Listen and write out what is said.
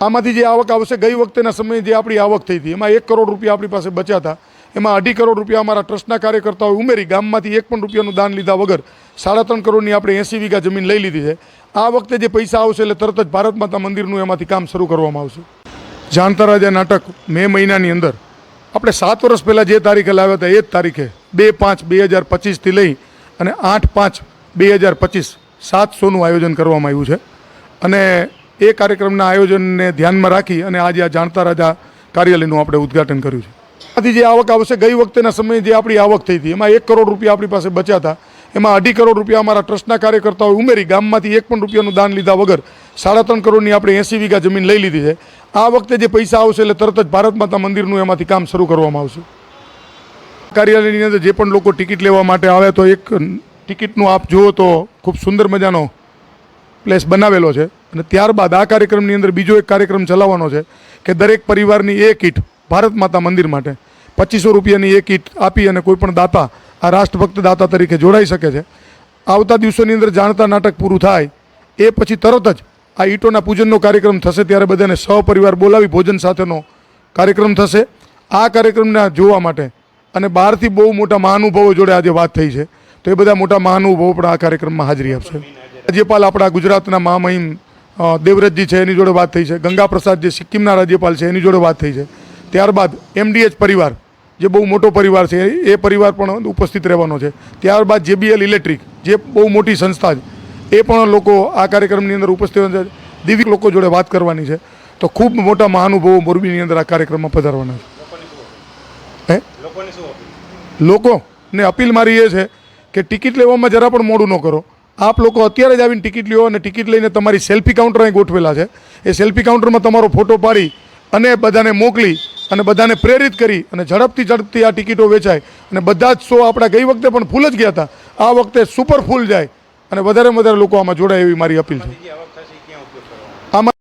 આમાંથી જે આવક આવશે, ગઈ વખતેના સમયે જે આપણી આવક થઈ હતી, એમાં એક કરોડ રૂપિયા આપણી પાસે બચ્યા હતા. એમાં અઢી કરોડ રૂપિયા અમારા ટ્રસ્ટના કાર્યકર્તાઓએ ઉમેરી, ગામમાંથી એક પણ રૂપિયાનું દાન લીધા વગર સાડા ત્રણ કરોડની આપણે એંસી વીઘા જમીન લઈ લીધી છે. આ વખતે જે પૈસા આવશે એટલે તરત જ ભારત માતા મંદિરનું એમાંથી કામ શરૂ કરવામાં આવશે. જાણતા રાજા નાટક મે મહિનાની અંદર. આપણે સાત વર્ષ પહેલાં જે તારીખે લાવ્યા હતા એ જ તારીખે, બે પાંચ બે હજાર પચીસથી લઈ અને આઠ પાંચ બે હજાર પચીસ સાત શોનું આયોજન કરવામાં આવ્યું છે. અને એ કાર્યક્રમના આયોજનને ધ્યાનમાં રાખી અને આજે આ જાણતા રાજા કાર્યાલયનું આપણે ઉદ્ઘાટન કર્યું છે. આથી જે આવક આવશે, ગઈ વખતેના સમયે જે આપણી આવક થઈ હતી, એમાં એક કરોડ રૂપિયા આપણી પાસે બચ્યા હતા. એમાં અઢી કરોડ રૂપિયા અમારા ટ્રસ્ટના કાર્યકર્તાઓએ ઉમેરી, ગામમાંથી એક પણ રૂપિયાનું દાન લીધા વગર સાડા ત્રણ કરોડની આપણે એંસી વીઘા જમીન લઈ લીધી છે. આ વખતે જે પૈસા આવશે એટલે તરત જ ભારત માતા મંદિરનું એમાંથી કામ શરૂ કરવામાં આવશે. કાર્યાલયની અંદર જે પણ લોકો ટિકિટ લેવા માટે આવે તો એક ટિકિટનું આપ જુઓ તો ખૂબ સુંદર મજાનો પ્લેસ બનાવેલો છે. અને ત્યારબાદ આ કાર્યક્રમની અંદર બીજો એક કાર્યક્રમ ચલાવવાનો છે કે દરેક પરિવારની એક કીટ ભારત માતા મંદિર માટે પચીસો રૂપિયાની એક કીટ આપી અને કોઈપણ દાતા આ રાષ્ટ્રભક્ત દાતા તરીકે જોડાઈ શકે છે. આવતા દિવસોની અંદર જાણતા નાટક પૂરું થાય, એ પછી તરત જ આ ઈંટોના પૂજનનો કાર્યક્રમ થશે ત્યારે બધાને સહપરિવાર બોલાવી ભોજન સાથેનો કાર્યક્રમ થશે. આ કાર્યક્રમને જોવા માટે અને બહારથી બહુ મોટા મહાનુભાવો જોડે આજે વાત થઈ છે. તો એ બધા મોટા મહાનુભાવો પણ આ કાર્યક્રમમાં હાજરી આપશે. રાજ્યપાલ આપણા ગુજરાતના મહામહિમ દેવવ્રતજી છે એની જોડે વાત થઈ છે. ગંગા પ્રસાદ જે સિક્કિમના રાજ્યપાલ છે એની જોડે વાત થઈ છે. ત્યારબાદ એમડીએચ પરિવાર જે બહુ મોટો પરિવાર છે એ પરિવાર પણ ઉપસ્થિત રહેવાનો છે. ત્યારબાદ જેબીએલ ઇલેક્ટ્રિક જે બહુ મોટી સંસ્થા છે એ પણ લોકો આ કાર્યક્રમની અંદર ઉપસ્થિત દિવ્ય લોકો જોડે વાત કરવાની છે. તો ખૂબ મોટા મહાનુભાવો મોરબીની અંદર આ કાર્યક્રમમાં પધારવાના છે. હે? લોકોને અપીલ મારી એ છે કે ટિકિટ લેવામાં જરા પણ મોડું ન કરો. આપ લોકો અત્યારે જ આવીને ટિકિટ લ્યો અને ટિકિટ લઈને તમારી સેલ્ફી કાઉન્ટર અહીં ગોઠવેલા છે એ સેલ્ફી કાઉન્ટરમાં તમારો ફોટો પાડી અને બધાને મોકલી અને બધાને પ્રેરિત કરી અને ઝડપથી ઝડપથી આ ટિકિટો વેચાય અને બધા જ શો આપણા ગઈ વખતે પણ ફૂલ જ ગયા હતા આ વખતે સુપર ફૂલ જાય અને વધારે વધારે લોકો આમાં જોડાય એવી મારી અપીલ છે